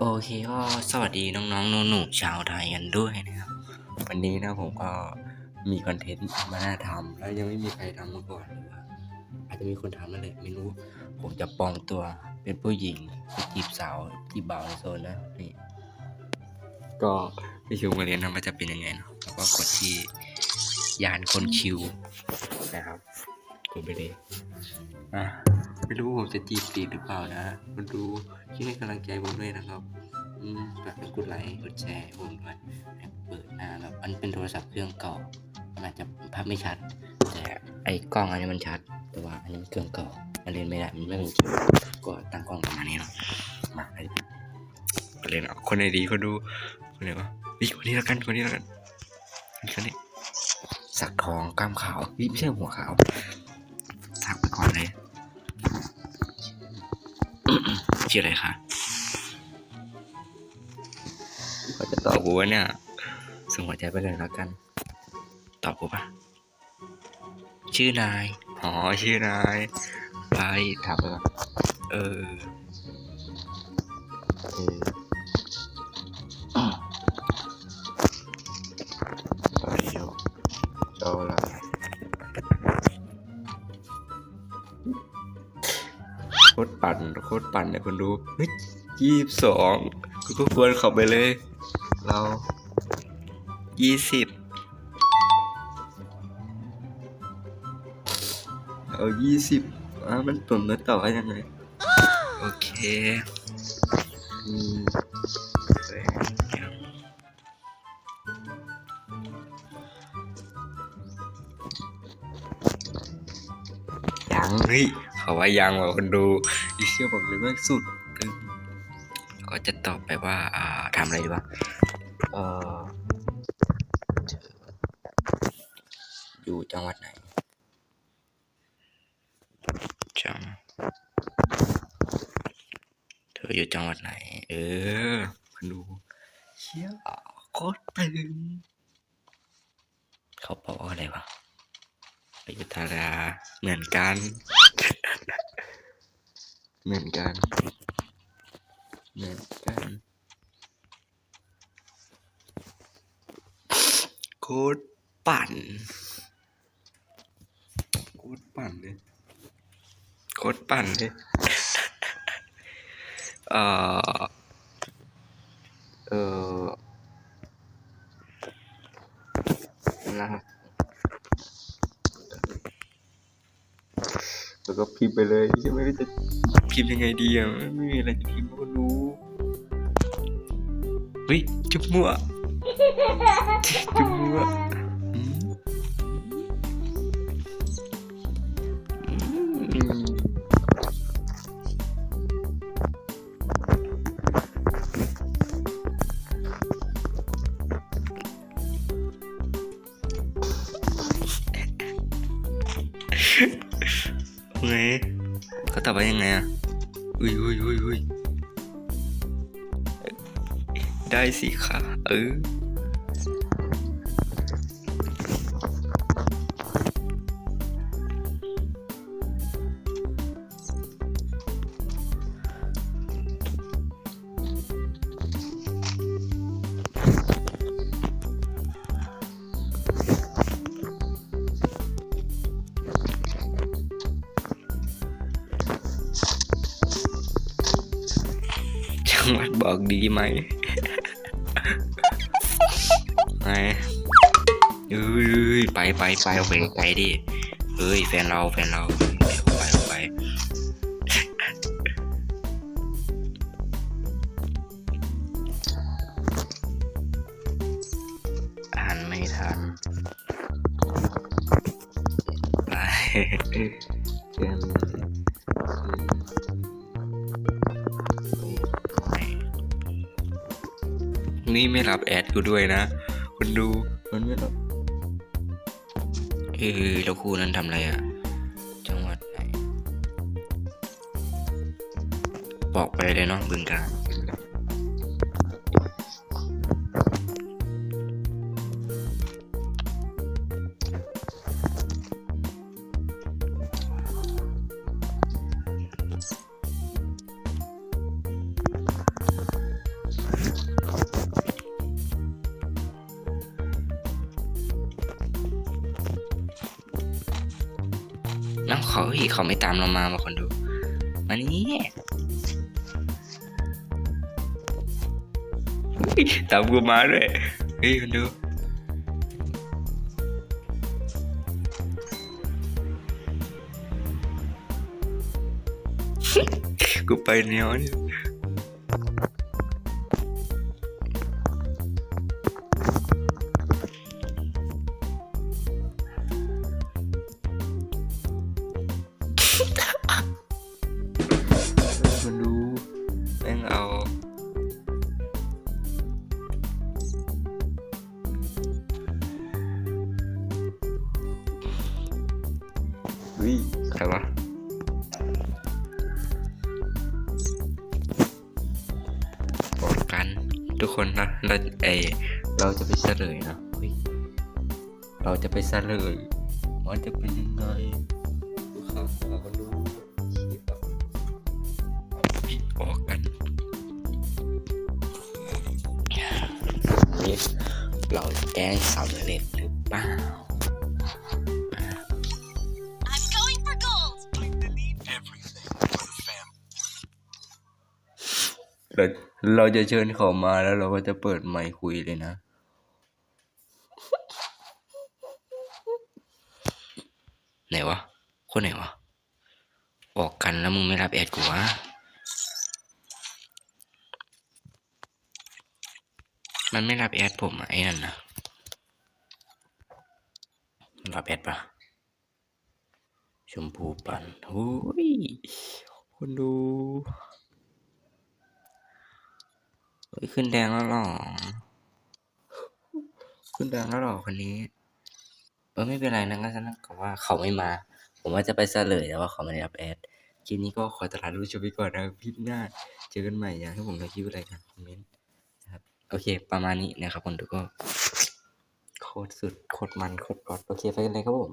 โอเคก็สวัสดีน้องๆหนูๆชาวไทยกันด้วยนะครับ วันนี้นะผมก็มีคอนเทนต์มาน่าทำแล้วยังไม่มีใครทำมาก่อนหรือว่าอาจจะมีคนทำนั่นแหละไม่รู้ ผมจะปลอมตัวเป็นผู้หญิงไปจีบสาวจีบบ่าวในโซนนะนี่ก็ไปชมกันเลยนะว่าจะเป็นยังไงเนาะแล้วก็กดที่ยานคนคิวนะครับ กดไปเลยอะไม่รู้ผมจะจีบติดหรือเปล่านะมาดูช่วยให้กำลังใจผมด้วยนะครับ อืมฝากกดไลค์กดแชร์ให้ผมด้วยเปิดหน้าแล้วมันเป็นโทรศัพท์เครื่องเก่ามันอาจจะภาพไม่ชัด แต่ไอ้กล้องอันนี้มันชัด แต่ว่าอันนี้มันเครื่องเก่ามันเล่นไม่ได้มันไม่เป็นคิวก็ตั้งกล้องประมาณนี้เนาะมาไปเล่นเอาคนไหนดีเขาดูคนไหนวะวิคนนี้แล้วกันคนนี้แล้วกันคนนี้สักทองกล้ามขาววิไม่ใช่หัวขาว ชื่ออะไรคะเขาจะตอบกูว่าเนี่ยส่งหัวใจไปเลยแล้วกัน ตอบกูปะชื่อนายอ๋อชื่อนายไปถามไปก่อนเออเออ ตรปั่นโคตรปั่นเนี่ยคนดูเฮ้ยยี่สิบสองกูก็ควรเข้าไปเลย เรายี่สิบเอายี่สิบอะมันเปิดมาต่อว่ายังไง โอเคอืมแหวยังเฮ้ย เขาว่ายังว่ะคนดูอีเชี่ยบอกเลยว่าสุดก็จะตอบไปว่าอ่าทำอะไรดีวะเอออยู่จังหวัดไหนจังเธออยู่จังหวัดไหน เออคุณดูเชี่ยโคตรตึงเขาบอกว่าอะไรวะอยุธยาเหมือนกัน เหมือนกัน เหมือนกันโคตรปั่นโคตรปั่นเลยโคตรปั่นเลยเอ่อเออนะครับแล้ว ก็พิมพ์ไปเลยยังไม่รู้จะพิมพ์ยังไงดีอะไม่มีอะไรจะพิมพ์ก็รู้เฮ้ยจุ๊บมั่วจุ๊บมั่ว ลับไปยังไงอะอุ้ยอุ้ยอุ้ยอุ้ยได้สิค่ะเออังหวัดบอกดีไหมไงเอ้ยไปไปไปเอาไปไกลดิเอ้ยแฟนเราแฟนเราไปไปอ่านไม่ทันไปเพื่อน นี่ไม่รับแอดกูด้วยนะคุณดูมันไม่รับเออแล้วครูนั้นทำอะไรอะจังหวัดไหน บอกไปเลยเนาะบึงการ น้ำเขาเฮ้ยเขาไม่ตามเรามามาคนดูมานี่ตามกูมาด้วยเฮ้ยคนดูกูไปแนวนี่ย วิใครวะบอกกัน ทุกคนนะ เราไอเราจะไปเฉลยนะเฮ้ยเราจะไปเฉลยว่าจะเป็นยังไงดูข่าวข่ากันดูคลิปออกกันเราแก้สำเร็จหรือเปล่า เราเราจะเชิญเขามาแล้วเราก็จะเปิดไมค์คุยเลยนะไหนวะ คนไหนวะ ออกกันแล้วมึงไม่รับแอดกูวะมันไม่รับแอดผมอะไอ้นั่นนะรับแอดปะชมพูปันโอ้ยคนดู ฮ้ยขึ้นแดงแล้วหรอ ขึ้นแดงแล้วหรอคนนี้ เออไม่เป็นไรนะก็จะนั่งกับว่าเขาไม่มา ผมว่าจะไปเฉลยแต่ว่าเขาไม่ได้รับแอดคลิปนี้ก็ขอตลาดรู้ชมไปก่อนนะคลิปหน้าเจอกันใหม่อยากให้ผมทำคลิปอะไรกันคอมเมนต์นะครับโอเค ประมาณนี้นะครับคนดูก็โคตรสุดโคตรมันโคตรกอดโอเคไปกันเลยครับผม